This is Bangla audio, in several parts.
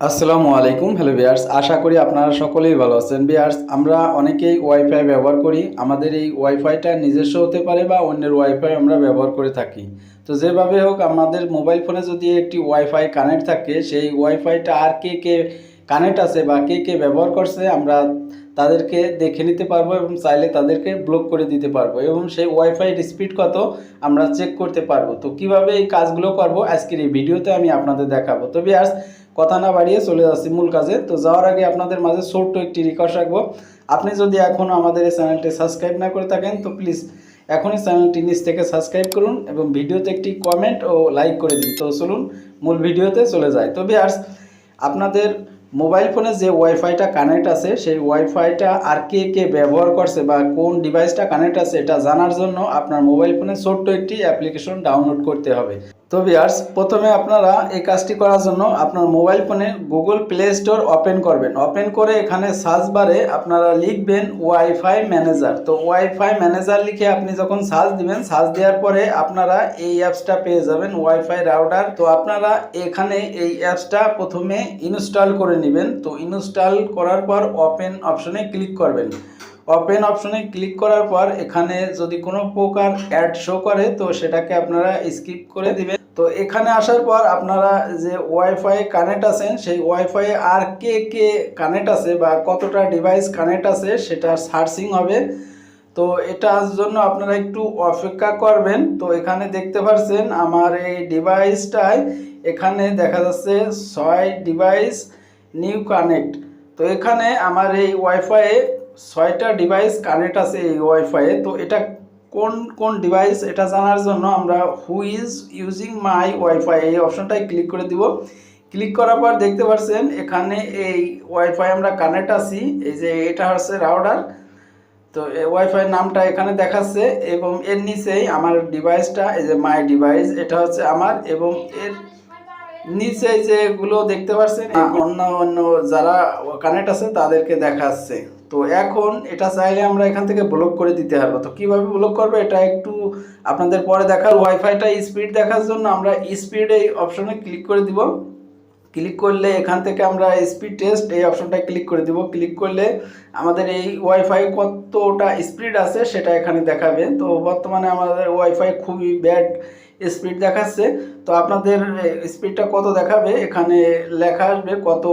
আসসালামু আলাইকুম হ্যালো বিয়ার্স আশা করি আপনারা সকলেই ভালো আছেন। বিয়ার্স আমরা অনেকেই ওয়াইফাই ব্যবহার করি। আমাদের এই ওয়াইফাইটা নিজস্ব হতে পারে বা অন্যের ওয়াইফাই আমরা ব্যবহার করে থাকি। তো যেভাবে হোক, আমাদের মোবাইল ফোনে যদি একটি ওয়াইফাই কানেক্ট থাকে, সেই ওয়াইফাইটা আর কে কে কানেক্ট আছে বা কে কে ব্যবহার করছে, আমরা তাদেরকে দেখে নিতে পারব এবং চাইলে তাদেরকে ব্লক করে দিতে পারব এবং সেই ওয়াইফাইয়ের স্পিড কত, আমরা চেক করতে পারব। তো কীভাবে এই কাজগুলো করব, আজকের এই ভিডিওতে আমি আপনাদের দেখাবো। তো বিয়ার্স কথা না বাড়িয়ে চলে যাচ্ছি মূল কাজে। তো যাওয়ার আগে আপনাদের মাঝে ছোট্ট একটি রিকোয়েস্ট রাখব। আপনি যদি এখনও আমাদের এই চ্যানেলটি সাবস্ক্রাইব না করে থাকেন, তো প্লিজ এখনই চ্যানেলটি নিচ থেকে সাবস্ক্রাইব করুন এবং ভিডিওতে একটি কমেন্ট ও লাইক করে দিন। তো চলুন মূল ভিডিওতে চলে যায় তো বিয়ার্স আপনাদের মোবাইল ফোনে যে ওয়াইফাইটা কানেক্ট আছে, সেই ওয়াইফাইটা আর কে কে ব্যবহার করছে বা কোন ডিভাইসটা কানেক্ট আছে, এটা জানার জন্য আপনার মোবাইল ফোনে ছোট্ট একটি অ্যাপ্লিকেশন ডাউনলোড করতে হবে। তো বিয়ার্স প্রথমে আপনারা এই কাজটি করার জন্য আপনার মোবাইল ফোনে গুগল প্লে স্টোর ওপেন করবেন। ওপেন করে এখানে সার্চ বারে আপনারা লিখবেন ওয়াইফাই ম্যানেজার তো ওয়াইফাই ম্যানেজার লিখে আপনি যখন সার্চ দিবেন সার্চ দেওয়ার পরে আপনারা এই অ্যাপসটা পেয়ে যাবেন ওয়াইফাই রাউটার তো আপনারা এখানে এই অ্যাপসটা প্রথমে ইনস্টল করে নেবেন। তো ইনস্টল করার পর ওপেন অপশনে ক্লিক করবেন। ওপেন অপশনে ক্লিক করার পর এখানে যদি কোনো প্রকার অ্যাড শো করে, তো সেটাকে আপনারা স্কিপ করে দিবেন। তো এখানে আসার পর আপনারা যে ওয়াইফাই কানেক্ট আছেন, সেই ওয়াইফাই আর কে কে কানেক্ট আছে বা কতটা ডিভাইস কানেক্ট আছে সেটা সার্চিং হবে। তো এটার জন্য আপনারা একটু অপেক্ষা করবেন। তো এখানে দেখতে পাচ্ছেন আমার এই ডিভাইসটায় এখানে দেখা যাচ্ছে ছয় ডিভাইস নিউ কানেক্ট তো এখানে আমার এই ওয়াইফাইয়ে ছয়টা ডিভাইস কানেক্ট আছে এই ওয়াইফাইয়ে তো এটা কোন কোন ডিভাইস এটা জানার জন্য আমরা who is using my wifi এই অপশনটায় ক্লিক করে দিব। ক্লিক করার পর দেখতে পাচ্ছেন এখানে এই ওয়াইফাই আমরা কানেক্ট আছি, এই যে এটা হচ্ছে রাউডার তো ওয়াইফাই নামটা এখানে দেখাচ্ছে এবং এর নিচেই আমার ডিভাইসটা এই যে মাই ডিভাইস এটা হচ্ছে আমার এবং এর নিচে যেগুলো দেখতে পাচ্ছেন অন্য অন্য যারা কানেক্ট আছে তাদেরকে দেখাচ্ছে। তো এখন এটা চাইলে আমরা এখান থেকে ব্লক করে দিতে পারব তো কীভাবে ব্লক করবে? এটা একটু আপনাদের পরে দেখার ওয়াইফাইটা স্পিড দেখার জন্য আমরা স্পিড এই অপশনে ক্লিক করে দিব। ক্লিক করলে এখান থেকে আমরা স্পিড টেস্ট এই অপশনটায় ক্লিক করে দিব। ক্লিক করলে আমাদের এই ওয়াইফাই কতটা স্পিড আছে সেটা এখানে দেখাবে। তো বর্তমানে আমাদের ওয়াইফাই খুবই ব্যাড স্পিড দেখাচ্ছে। তো আপনাদের স্পিডটা কত দেখাবে? এখানে লেখা আসবে কত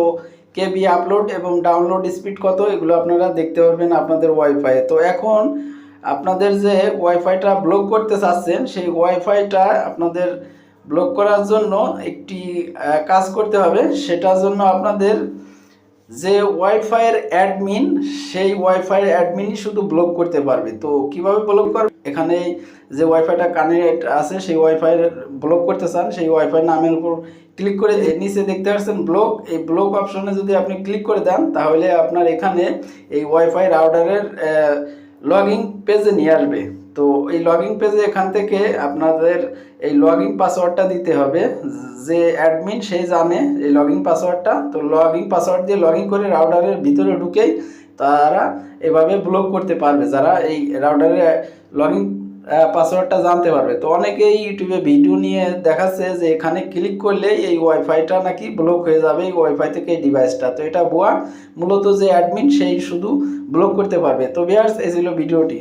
কেবি আপলোড এবং ডাউনলোড স্পিড কত, এগুলো আপনারা দেখতে পারবেন আপনাদের ওয়াইফাই তো এখন আপনাদের যে ওয়াইফাইটা ব্লক করতে চাচ্ছেন, সেই ওয়াইফাইটা আপনাদের ব্লক করার জন্য একটি কাজ করতে হবে। সেটার জন্য আপনাদের যে ওয়াইফাইয়ের অ্যাডমিন সেই ওয়াইফাইয়ের অ্যাডমিনই শুধু ব্লক করতে পারবে। তো কীভাবে ব্লক করবে? এখানে যে ওয়াইফাইটা কানেক্ট আছে, সেই ওয়াইফাই ব্লক করতে চান, সেই ওয়াইফাই নামের উপর ক্লিক করে নিচে দেখতে পাচ্ছেন ব্লক এই ব্লক অপশনে যদি আপনি ক্লিক করে দেন, তাহলে আপনার এখানে এই ওয়াইফাই রাউটারের লগইন পেজে নিয়ে আসবে। তো এই লগইন পেজে এখান থেকে আপনাদের এই লগইন পাসওয়ার্ডটা দিতে হবে। যে অ্যাডমিন সেই জানে এই লগইন পাসওয়ার্ডটা তো লগইন পাসওয়ার্ড দিয়ে লগইন করে রাউটারের ভিতরে ঢুকেই তারা এভাবে ব্লক করতে পারবে, যারা এই রাউটারের লগইন পাসওয়ার্ডটা জানতে পারবে। তো অনেকেই ইউটিউবে ভিডিও নিয়ে দেখাচ্ছে যে এখানে ক্লিক করলে এই ওয়াইফাইটা নাকি ব্লক হয়ে যাবে এই ওয়াইফাই থেকে এই ডিভাইসটা তো এটা ভুয়া। মূলত যে অ্যাডমিন সেই শুধু ব্লক করতে পারবে। তো বিয়ার্স এই ছিল ভিডিওটি